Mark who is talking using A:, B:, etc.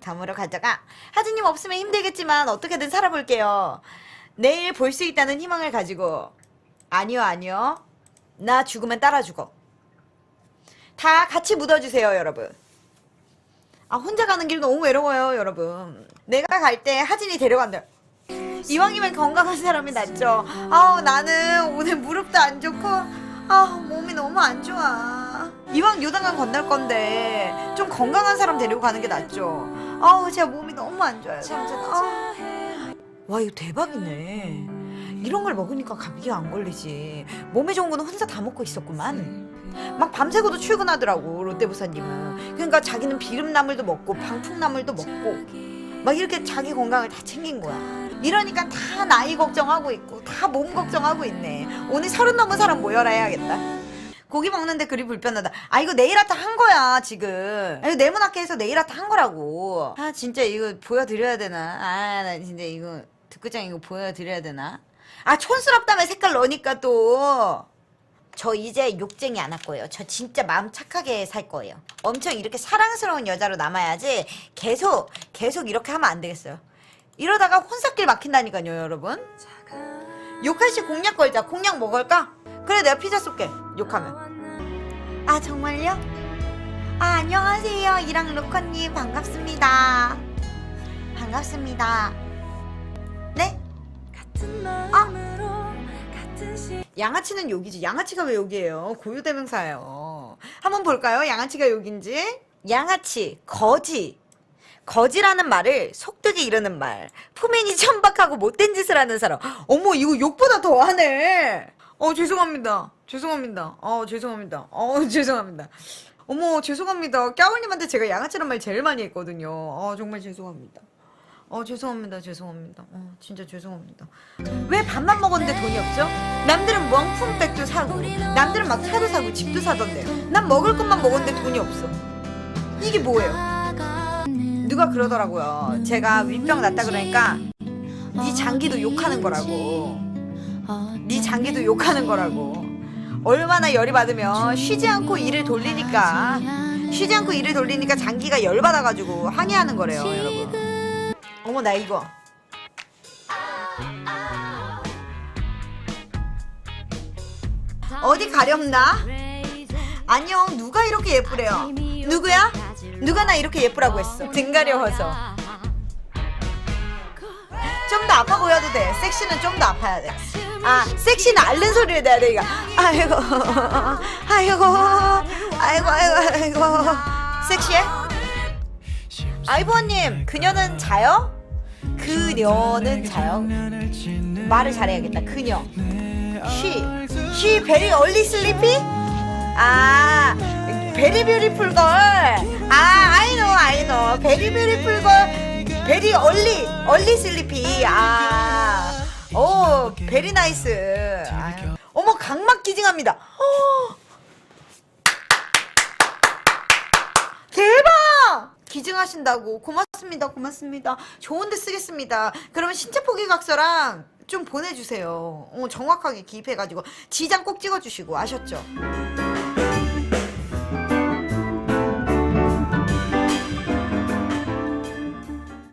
A: 다음으로 가져가. 하진님 없으면 힘들겠지만 어떻게든 살아볼게요. 내일 볼 수 있다는 희망을 가지고. 아니요, 아니요. 나 죽으면 따라 죽어. 다 같이 묻어주세요, 여러분. 아, 혼자 가는 길 너무 외로워요, 여러분. 내가 갈 때 하진이 데려간다. 이왕이면 건강한 사람이 낫죠. 아우, 나는 오늘 무릎도 안 좋고, 아 몸이 너무 안 좋아. 이왕 요단강 건널 건데, 좀 건강한 사람 데리고 가는 게 낫죠. 아우, 제가 몸이 너무 안 좋아요. 아. 와, 이거 대박이네. 이런 걸 먹으니까 감기가 안 걸리지. 몸에 좋은 거는 혼자 다 먹고 있었구만. 막 밤새고도 출근하더라고 롯데부사님은 그러니까 자기는 비름나물도 먹고 방풍나물도 먹고 막 이렇게 자기 건강을 다 챙긴 거야 이러니까 다 나이 걱정하고 있고 다 몸 걱정하고 있네 오늘 서른 넘은 사람 모여라 해야겠다 고기 먹는데 그리 불편하다 아 이거 네일 아트 한 거야 지금 아, 이거 네모나게 해서 네일 아트 한 거라고 아 진짜 이거 보여드려야 되나 아 나 진짜 이거 듣구장 이거 보여드려야 되나 아 촌스럽다며 색깔 넣으니까 또 저 이제 욕쟁이 안 할 거예요. 저 진짜 마음 착하게 살 거예요. 엄청 이렇게 사랑스러운 여자로 남아야지 계속 계속 이렇게 하면 안 되겠어요. 이러다가 혼사길 막힌다니까요, 여러분. 욕할 씨 공약 걸자. 공약 뭐 걸까? 그래, 내가 피자 쏠게. 욕하면. 아, 정말요? 아, 안녕하세요. 이랑 로커님 반갑습니다. 반갑습니다. 네? 아, 양아치는 욕이지. 양아치가 왜 욕이에요? 고유대명사예요. 한번 볼까요? 양아치가 욕인지. 양아치, 거지. 거지라는 말을 속되게 이르는 말. 포맨이 천박하고 못된 짓을 하는 사람. 어머, 이거 욕보다 더 하네. 어, 죄송합니다. 죄송합니다. 어, 죄송합니다. 어, 죄송합니다. 어머, 죄송합니다. 까울님한테 제가 양아치란 말 제일 많이 했거든요. 어, 정말 죄송합니다. 어, 죄송합니다. 죄송합니다. 어, 진짜 죄송합니다. 왜 밥만 먹었는데 돈이 없죠? 남들은 명품백도 사고, 남들은 막 차도 사고, 집도 사던데요. 난 먹을 것만 먹었는데 돈이 없어. 이게 뭐예요? 누가 그러더라고요. 제가 윗병 났다 그러니까 네 장기도 욕하는 거라고. 네 장기도 욕하는 거라고. 얼마나 열이 받으면 쉬지 않고 일을 돌리니까 쉬지 않고 일을 돌리니까 장기가 열 받아가지고 항해하는 거래요, 여러분. 어머 나 이거 어디 가렵나? 안녕 누가 이렇게 예쁘래요? 누구야? 누가 나 이렇게 예쁘라고 했어? 등 가려워서 좀 더 아파 보여도 돼. 섹시는 좀 더 아파야 돼 아 섹시는 앓는 소리를 내야 돼 이거 아이고 아이고 아이고 아이고 아이고. 섹시해? 아이보님 그녀는 자요? 그녀는 자요? 말을 잘해야겠다. 그녀. She. She very early sleepy? 아 very beautiful girl. 아 I know I know. very beautiful girl very early early sleepy 아오 very nice 아유. 어머 각막 기증합니다. 어. 대박! 기증하신다고. 고맙습니다 고맙습니다. 좋은데 쓰겠습니다. 그러면 신체 포기 각서랑 좀 보내주세요. 어, 정확하게 기입해가지고. 지장 꼭 찍어주시고. 아셨죠?